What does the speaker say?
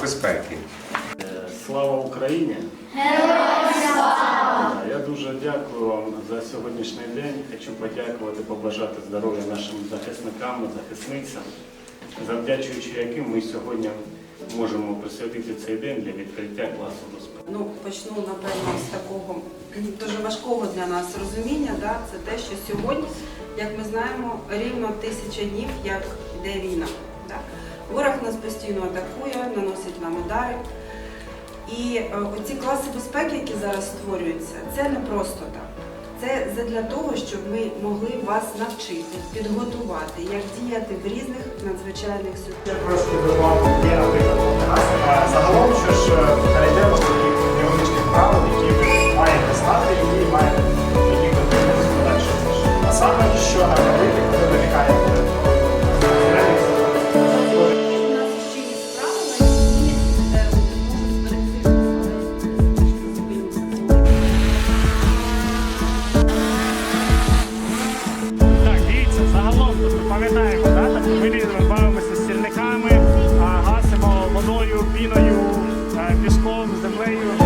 безпеки. Е, Слава Україні! Героям слава! Я дуже дякую вам за сьогоднішній день. Хочу подякувати, побажати здоров'я нашим захисникам, захисницям, завдячуючи яким ми сьогодні можемо присвятити цей день для відкриття класу безпеки. Ну, почну, напевно, з такого дуже важкого для нас розуміння. Да? Це те, що сьогодні, як ми знаємо, рівно тисяча днів, як йде війна. Да? Ворог нас постійно атакує, наносить нам удари. І е, оці класи безпеки, які зараз створюються, це не просто так. Це для того, щоб ми могли вас навчити, підготувати, як діяти в різних надзвичайних ситуаціях. Пам'ятаємо, да? ми різними з сільниками, гасимо водою, піною, е, піском, землею.